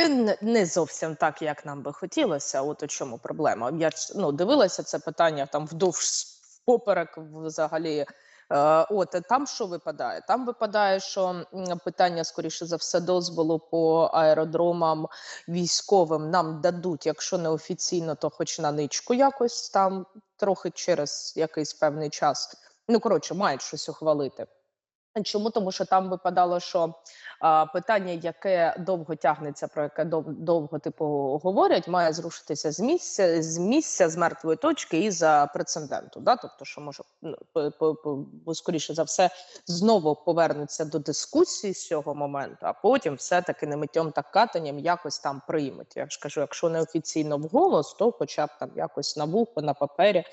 Е, не зовсім так, як нам би хотілося. От у чому проблема. Я ну дивилася це питання там вдовж впоперек взагалі. Е, от е, там що випадає? Там випадає, що питання, скоріше за все, дозволу по аеродромам військовим нам дадуть, якщо не офіційно, то хоч на ничку якось там трохи через якийсь певний час. Ну коротше, мають щось ухвалити. Чому? Тому що там випадало, що а, питання, яке довго тягнеться, про яке дов, довго типу говорять, має зрушитися з місця з місця з мертвої точки і за прецеденту. Да? Тобто, що може ну, по, скоріше за все знову повернеться до дискусії з цього моменту, а потім все-таки не миттєм та катанням якось там приймуть. Я ж кажу, якщо не офіційно вголос, то хоча б там якось на вухо, на папері.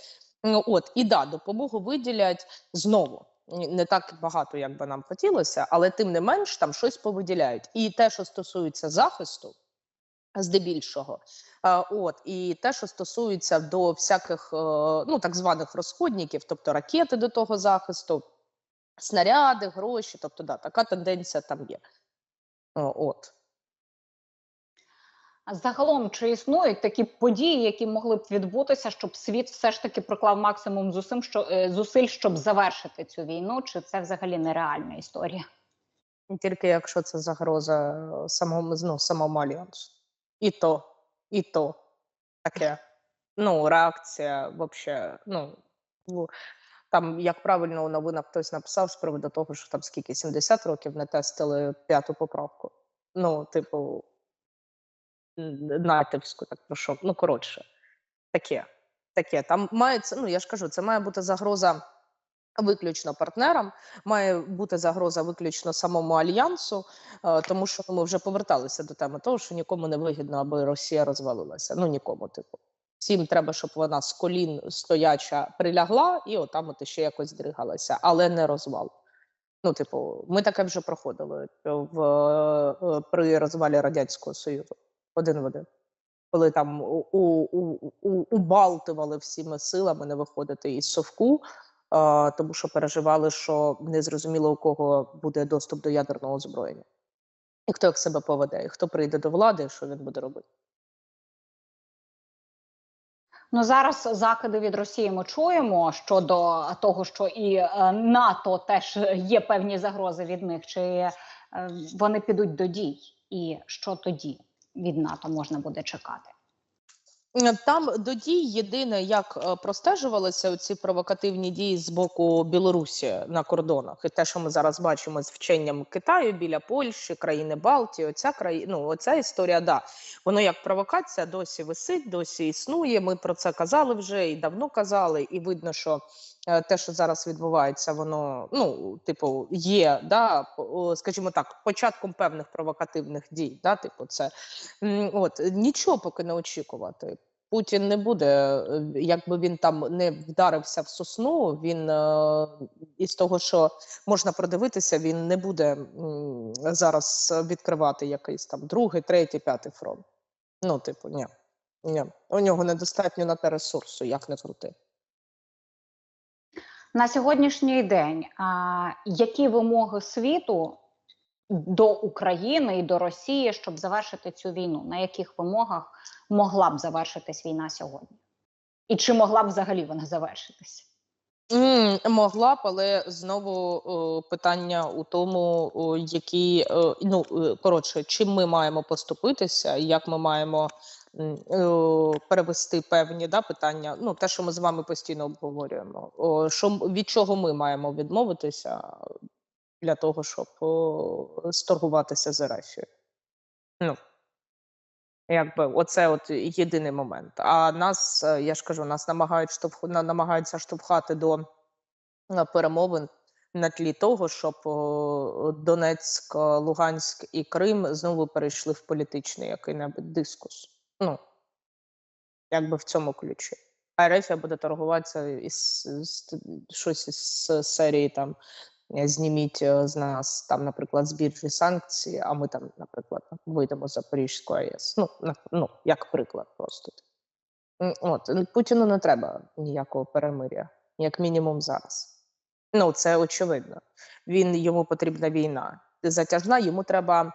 Ну, От і да, допомогу виділять знову не так багато, як би нам хотілося, але тим не менш там щось повиділяють. І те, що стосується захисту, здебільшого, от і те, що стосується до всяких е, ну так званих розходників, тобто ракети до того захисту, снаряди, гроші, тобто да, така тенденція там є. От. Загалом, чи існують такі події, які могли б відбутися, щоб світ все ж таки приклав максимум зусиль, що е, зусиль, щоб завершити цю війну? Чи це взагалі нереальна історія? Тільки якщо це загроза самому ну, самому альянсу, і то, і то таке. Ну, реакція взагалі, ну там як правильно у новинах хтось написав з приводу того, що там скільки 70 років не тестили п'яту поправку. Ну, типу натівську, так прошу. Ну, коротше, таке. таке. Там мається, ну я ж кажу, це має бути загроза виключно партнерам, має бути загроза виключно самому альянсу, е, тому що ми вже поверталися до теми того, що нікому не вигідно, аби Росія розвалилася. Ну нікому, типу. Всім треба, щоб вона з колін стояча прилягла і отам от ще якось дригалася, але не розвал. Ну, типу, ми таке вже проходили в, е, при розвалі Радянського Союзу один в один. Коли там у, у, у, убалтували всіми силами не виходити із совку, а, тому що переживали, що не зрозуміло у кого буде доступ до ядерного озброєння, і хто як себе поведе, і хто прийде до влади, і що він буде робити. Ну зараз закиди від Росії ми чуємо щодо того, що і е, НАТО теж є певні загрози від них, чи е, вони підуть до дій, і що тоді? Від НАТО можна буде чекати? Там до дій єдине, як е, простежувалися ці провокативні дії з боку Білорусі на кордонах, і те, що ми зараз бачимо з вченням Китаю біля Польщі, країни Балтії, оця країна, ну оця історія, да воно як провокація досі висить, досі існує. Ми про це казали вже і давно казали, і видно, що те, що зараз відбувається, воно ну, типу, є, да, скажімо так, початком певних провокативних дій. Да, типу, це от нічого поки не очікувати. Путін не буде, е, якби він там не вдарився в сосну. Він е, із того, що можна продивитися, він не буде зараз відкривати якийсь там другий, третій, п'ятий фронт. Ну, типу, ні. ні. У нього недостатньо на те ресурсу, як не крути. На сьогоднішній день а, які вимоги світу до України і до Росії, щоб завершити цю війну? На яких вимогах могла б завершитись війна сьогодні? І чи могла б взагалі вона завершитись? Mm, могла б, але знову о, питання у тому, о, які о, ну коротше, чим ми маємо поступитися, як ми маємо Е, перевести певні да, питання. Ну, те, що ми з вами постійно обговорюємо. Що від чого ми маємо відмовитися для того, щоб сторгуватися з Ерефією? Ну, якби оце от єдиний момент. А нас, е, я ж кажу, нас намагають штовх... намагаються штовхати до е, перемовин. На тлі того, щоб Донецьк, Луганськ і Крим знову перейшли в політичний який-небудь дискус. Ну, якби в цьому ключі. А РФ буде торгуватися із, із щось із серії там зніміть е, з нас там, наприклад, збірчі санкції, а ми там, наприклад, вийдемо з Запорізької АЕС. Ну, на, ну, як приклад, просто от Путіну не треба ніякого перемиря, як мінімум зараз. Ну, це очевидно. Він йому потрібна війна. Затяжна, йому треба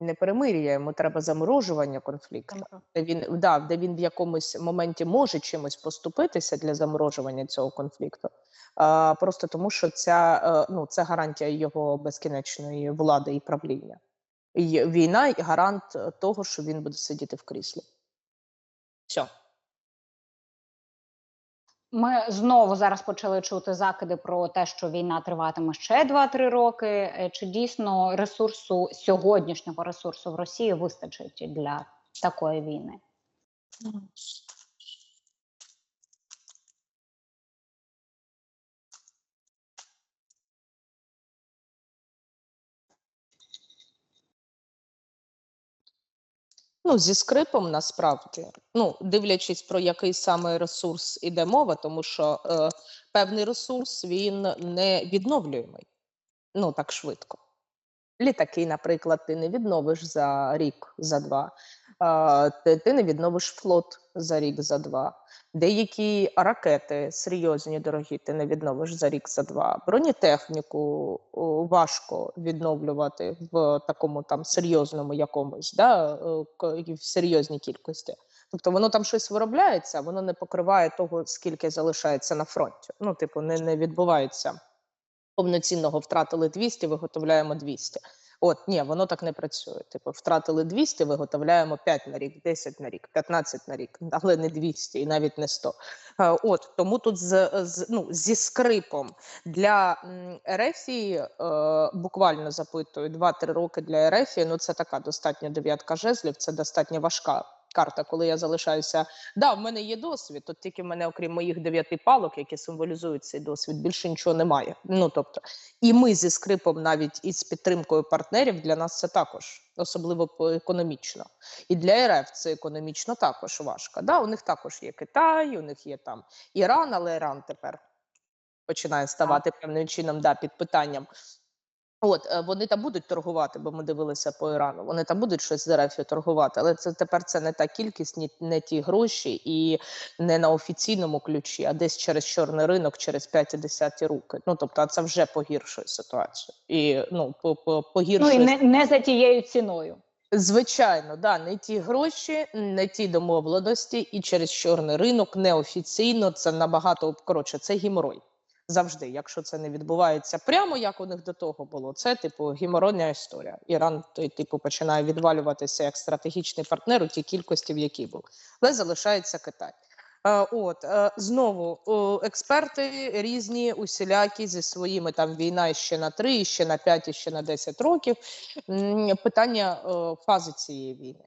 Не перемир'я, йому треба заморожування конфлікту. Де він да, де він в якомусь моменті може чимось поступитися для заморожування цього конфлікту. А, просто тому, що ця е, ну це гарантія його безкінечної влади і правління. І війна і гарант е, того, що він буде сидіти в кріслі. Все. Ми знову зараз почали чути закиди про те, що війна триватиме ще 2-3 роки. Е, Чи дійсно ресурсу сьогоднішнього ресурсу в Росії вистачить для такої війни? Ну, зі скрипом насправді, ну, дивлячись про який саме ресурс іде мова, тому що е, певний ресурс він не відновлюємий ну так швидко. Літаки, наприклад, ти не відновиш за рік, за два. Ти, не відновиш флот за рік, за два. Деякі ракети серйозні, дорогі, ти не відновиш за рік, за два. Бронетехніку важко відновлювати в такому там серйозному якомусь, да, в серйозній кількості. Тобто воно там щось виробляється, воно не покриває того, скільки залишається на фронті. Ну, типу, не, не відбувається повноцінного втратили 200, виготовляємо 200. От ні, воно так не працює. Типу, втратили 200, виготовляємо 5 на рік, 10 на рік, 15 на рік, але не 200 і навіть не 100. Е, От тому тут з, з ну зі скрипом для Ерефії е, буквально запитую 2-3 роки для Ерефії. Ну це така достатня дев'ятка жезлів. Це достатньо важка карта, коли я залишаюся. Да, в мене є досвід. Тут тільки в мене, окрім моїх дев'яти палок, які символізують цей досвід, більше нічого немає. Ну тобто, і ми зі скрипом, навіть із підтримкою партнерів, для нас це також, особливо економічно. І для РФ це економічно також важко. Да, у них також є Китай, у них є там Іран, але Іран тепер починає ставати певним чином да, під питанням. От е, вони там будуть торгувати, бо ми дивилися по Ірану. Вони там будуть щось з РФ торгувати, але це тепер це не та кількість, ні не ті гроші, і не на офіційному ключі, а десь через чорний ринок, через 5 і 10 руки. Ну тобто, це вже погіршує ситуацію і ну по, по Ну і не, не за тією ціною. Звичайно, да, не ті гроші, не ті домовленості, і через чорний ринок неофіційно це набагато коротше, це геморой. Завжди, якщо це не відбувається прямо, як у них до того було, це типу геморойна історія. Іран той, типу, починає відвалюватися як стратегічний партнер у тій кількості, в якій був, але залишається Китай. Е, От е, знову експерти різні, усілякі зі своїми там війна ще на 3, ще на 5, ще на 10 років. Питання фази цієї війни.